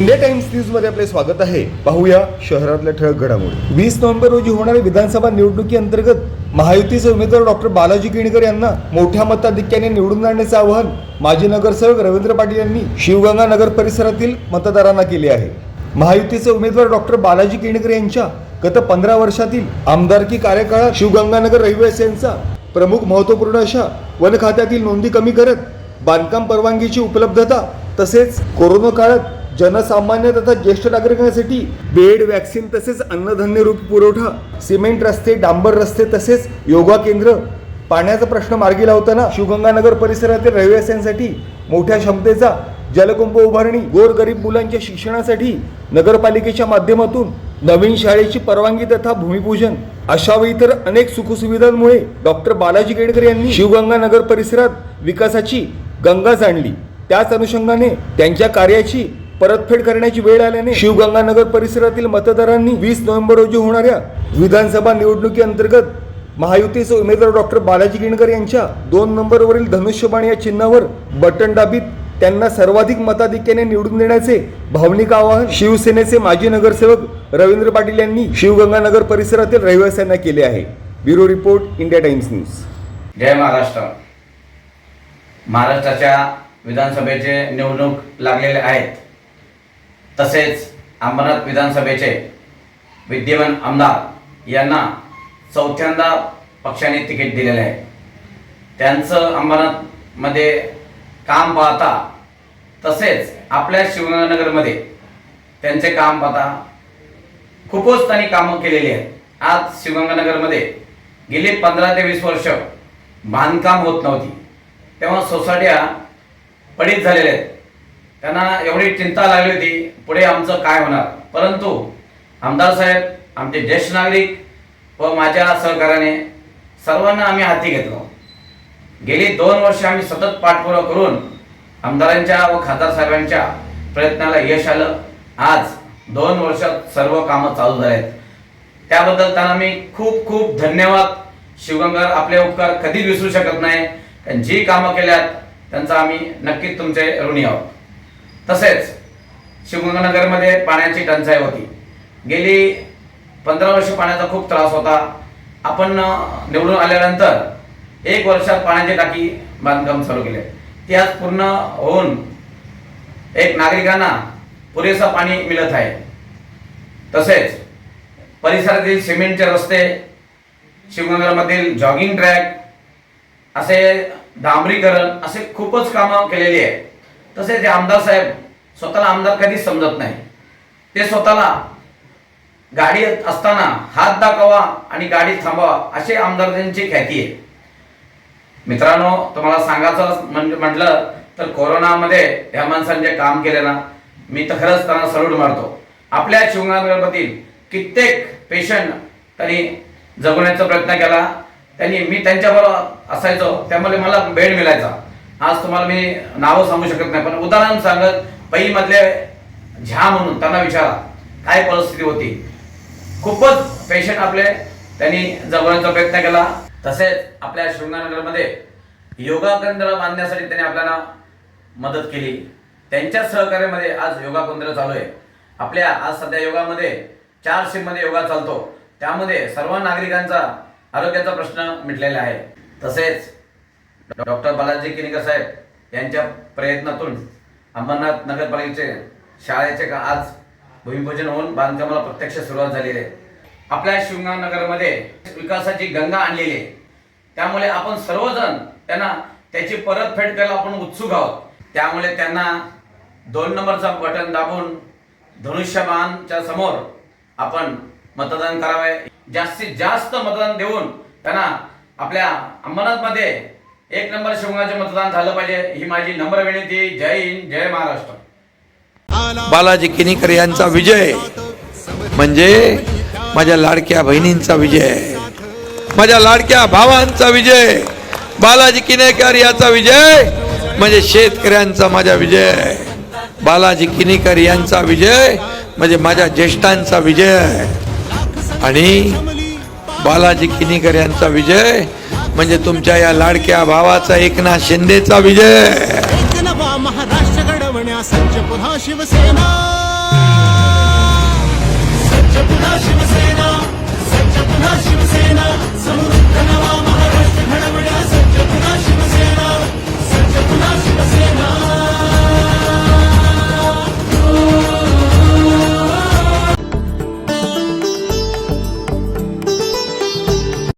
India times न्यूजमध्ये आपले स्वागत आहे. पाहूया शहरातल्या ठळक घडामोडी. वीस नोव्हेंबर रोजी होणाऱ्या विधानसभा निवडणुकी अंतर्गत महायुतीचे उमेदवार डॉक्टर बालाजी किणीकर यांना मोठ्या मताधिक्याने निवडून आणण्याचे आवाहन माजी नगरसेवक रवींद्र पाटील यांनी शिवगंगा नगर परिसरातील मतदारांना केले आहे. महायुतीचे उमेदवार डॉक्टर बालाजी किणीकर यांच्या गत पंधरा वर्षातील आमदारकी कार्यकाळात शिवगंगानगर रहिवासियांचा प्रमुख महत्त्वपूर्ण अशा वन खात्यातील नोंदी कमी करत बांधकाम परवानगीची उपलब्धता तसेच कोरोना काळात जनसामान्य तथा ज्येष्ठ नागरिकांसाठी बेड वॅक्सिन तसेच अन्नधान्य रूप पुरवठा सिमेंट रस्ते डांबर रस्ते तसेच योगा केंद्र. पाण्याचा प्रश्न मार्गी लावताना शिवगंगानगर परिसरातील रहिवाशांसाठी मोठ्या क्षमतेचा जलकुंभ उभारणी गोरगरीब मुलांच्या शिक्षणासाठी नगरपालिकेच्या माध्यमातून नवीन शाळेची परवानगी तथा भूमिपूजन अशा व इतर अनेक सुखसुविधांमुळे डॉक्टर बालाजी केडकर यांनी शिवगंगानगर परिसरात विकासाची गंगा जाणली. त्याच अनुषंगाने त्यांच्या कार्याची परतफेड करण्याची वेळ आल्याने शिवगंगानगर परिसरातील मतदारांनी वीस नोव्हेंबर रोजी होणाऱ्या विधानसभा निवडणुकी अंतर्गत महायुतीचे उमेदवार डॉक्टर बालाजी गिणकर यांच्या दोन नंबरवरील धनुष्यबाण या चिन्हावर बटन दाबीत त्यांना सर्वाधिक मताधिक्याने निवडून देण्याचे भावनिक आवाहन शिवसेनेचे माजी नगरसेवक रवींद्र पाटील यांनी शिवगंगानगर परिसरातील रहिवाशांना केले आहे. Bureau report India Times news. जय महाराष्ट्र. महाराष्ट्राच्या विधानसभेचे निवडणूक लागलेले आहेत. तसेच अंबरनाथ विधानसभेचे विद्यमान आमदार यांना चौथ्यांदा पक्षाने तिकीट दिलेले आहे. त्यांचं अंबरनाथमध्ये काम पाहता तसेच आपल्या शिवनगरमध्ये त्यांचे काम पाहता खूपच त्यांनी कामं केलेली आहेत. आज शिवगंगानगरमध्ये गेली पंधरा ते वीस वर्ष बांधकाम होत नव्हती. तेव्हा सोसायट्या पडीत झालेल्या आहेत. त्यांना एवढी चिंता लागली होती पुढे आमचं काय होणार? परंतु आमदार साहेब आमचे ज्येष्ठ नागरिक व माझ्या सहकार्याने सर्वांना आम्ही हाती घेतलो. गेली दोन वर्ष आम्ही सतत पाठपुरावा करून आमदारांच्या व खासदार साहेबांच्या प्रयत्नाला यश आलं. आज दोन वर्षात सर्व कामं चालू झाले आहेत त्याबद्दल त्यांना मी खूप खूप धन्यवाद. शिवगंगार आपले उपकार कधीच विसरू शकत नाही. कारण जी कामं केल्यात त्यांचा आम्ही नक्कीच तुमचे ऋणी आहोत. तसेच शिवगंगानगरमध्ये पाण्याची टंचाई होती. गेली पंधरा वर्ष पाण्याचा खूप त्रास होता. आपण निवडून आल्यानंतर एक वर्षात पाण्याची टाकी बांधकाम चालू केले. ती आज पूर्ण होऊन एक नागरिकांना पुरेसा पाणी मिळत आहे. तसेच परिसरातील सिमेंटचे रस्ते शिवगंगामधील जॉगिंग ट्रॅक असे डांबरीकरण असे खूपच कामं केलेली आहे. तसेच हे आमदार साहेब स्वतःला आमदार कधीच समजत नाही. ते स्वतःला गाडी असताना हात दाखवा आणि गाडी थांबवा असे आमदार त्यांची ख्याती आहे. मित्रांनो तुम्हाला सांगायचं म्हण- म्हटलं तर कोरोनामध्ये ह्या माणसाने जे काम केले ना मी तर खरंच त्यांना सल्यूट मारतो. आपल्या शिवगंगानगरमधील कित्येक पेशंट त्यांनी जगवण्याचा प्रयत्न केला. त्यांनी मी त्यांच्याबरोबर असायचो त्यामुळे मला बेड मिळायचा. आज तुम्हाला मी नावं सांगू शकत नाही पण उदाहरण सांगत पै मधले झ्या म्हणून त्यांना विचारा काय परिस्थिती होती? खूपच पेशंट आपले त्यांनी जगवण्याचा प्रयत्न केला. तसेच आपल्या शृंगानगरमध्ये योगा केंद्र बांधण्यासाठी त्यांनी आपल्याला मदत केली. त्यांच्या सहकार्यामध्ये आज योगा केंद्र चालू आहे. आपल्या आज सध्या योगामध्ये चार शिपमध्ये योगा चालतो. त्यामध्ये सर्व नागरिकांचा आरोग्याचा प्रश्न मिटलेला आहे. तसेच डॉक्टर बालाजी किनीकर साहेब यांच्या प्रयत्नातून अंबरनाथ नगरपालिकेचे शाळेचे का आज भूमिपूजन होऊन बांधकामाला प्रत्यक्ष सुरुवात झालेली आहे. आपल्या शिवगंगानगरमध्ये विकासाची गंगा आणलेली आहे. त्यामुळे आपण सर्वजण त्यांना त्याची परतफेड करायला आपण उत्सुक आहोत. त्यामुळे त्यांना दोन नंबरचा बटन दाबून धनुष्यबाणच्या समोर आपण मतदान करावे. जास्तीत जास्त मतदान देऊन त्यांना आपल्या अंबरनाथमध्ये एक नंबर शिवगाचे मतदान झालं पाहिजे. ही माझी नम्र विनंती. जय हिंद जय महाराष्ट्र. बालाजी किनीकर यांचा विजय. म्हणजे माझ्या लाडक्या बहिणींचा विजय. माझ्या लाडक्या भावांचा विजय. बालाजी किनेकर याचा विजय. म्हणजे शेतकऱ्यांचा माझा विजय. बालाजी किनीकर यांचा विजय. म्हणजे माझ्या ज्येष्ठांचा विजय. आणि बालाजी किनीकर यांचा विजय. म्हणजे तुमच्या या लाडक्या भावाचा एकनाथ शिंदेचा विजय. महाराष्ट्र घडवण्यास सज्ज पुन्हा शिवसेना.